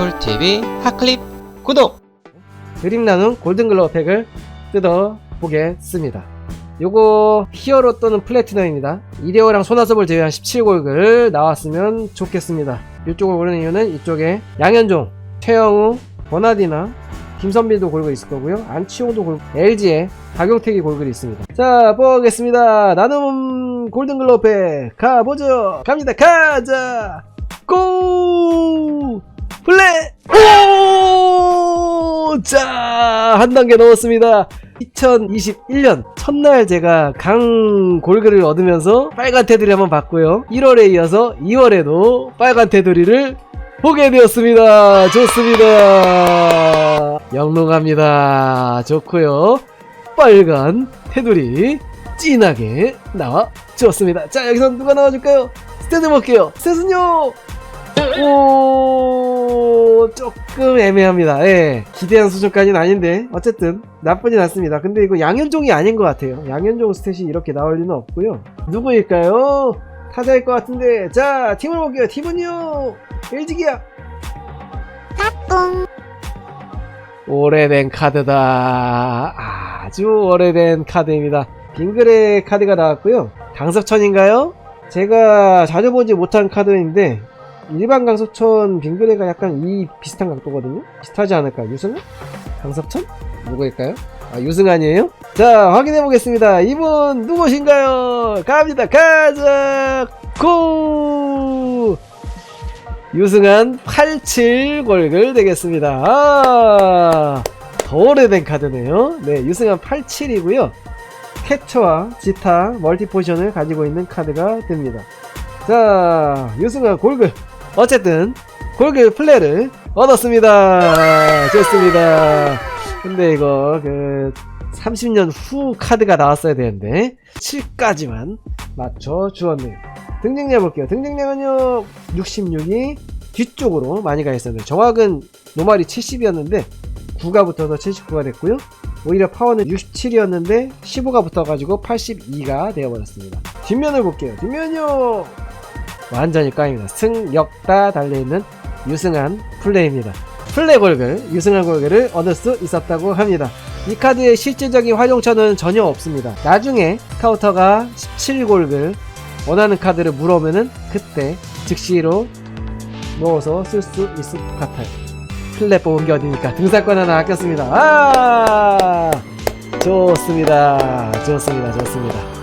쿨TV 핫클립 구독! 드림 나눔 골든글러브 팩을 뜯어 보겠습니다. 요거 히어로 또는 플래티넘입니다. 이레오랑 소나섭을 제외한 17골글 나왔으면 좋겠습니다. 이쪽을 고르는 이유는 이쪽에 양현종, 최영우, 버나디나, 김선빈도 골글 있을 거고요. 안치홍도 골 LG에 박용택이 골글이 있습니다. 자, 보겠습니다. 나눔 골든글러브 팩 가보죠. 갑니다. 가자. 고! 플레이! 오! 자, 한 단계 넣었습니다. 2021년 첫날 제가 강 골글을 얻으면서 빨간 테두리 한번 봤고요. 1월에 이어서 2월에도 빨간 테두리를 보게 되었습니다. 좋습니다. 영롱합니다. 좋고요. 빨간 테두리 진하게 나와 주었습니다. 자, 여기서 누가 나와줄까요? 스탠드 볼게요. 스탠은요 오, 조금 애매합니다. 예. 기대한 수준까지는 아닌데, 어쨌든, 나쁘진 않습니다. 근데 이거 양현종이 아닌 것 같아요. 양현종 스탯이 이렇게 나올 리는 없고요. 누구일까요? 타자일 것 같은데, 자, 팀을 볼게요. 팀은요, 일직이야. 오래된 카드다. 아주 오래된 카드입니다. 빙그레 카드가 나왔고요. 강석천인가요? 제가 자주 보지 못한 카드인데 일반 강석천 빙그레가 약간 이 비슷한 각도거든요. 비슷하지 않을까? 유승환? 강석천? 누구일까요? 아 유승환이에요? 자 확인해 보겠습니다. 이분 누구신가요? 갑니다. 가자 고 유승환 87 골글 되겠습니다. 아, 더 오래된 카드네요. 네, 유승환 87이고요. 캐처와 지타 멀티 포션을 가지고 있는 카드가 됩니다. 자, 유승환 골글. 어쨌든 골글 플레이를 얻었습니다. 좋습니다. 근데 이거 그 30년 후 카드가 나왔어야 되는데 7까지만 맞춰 주었네요. 등장량 볼게요. 등장량은요 66이 뒤쪽으로 많이 가 있었는데 정확은 노말이 70이었는데 9가 붙어서 79가 됐고요. 오히려 파워는 67이었는데 15가 붙어가지고 82가 되어버렸습니다. 뒷면을 볼게요. 뒷면요 완전히 깡입니다. 승, 역다 달려있는 유승한 플레이입니다. 플레이 골글, 유승한 골글을 얻을 수 있었다고 합니다. 이 카드의 실질적인 활용처는 전혀 없습니다. 나중에 스카우터가 17골글 원하는 카드를 물어오면은 그때 즉시로 넣어서 쓸 수 있을 것 같아요. 플랫 뽑은 게 어디니까 등산권 하나 아꼈습니다. 아 좋습니다. 좋습니다. 좋습니다.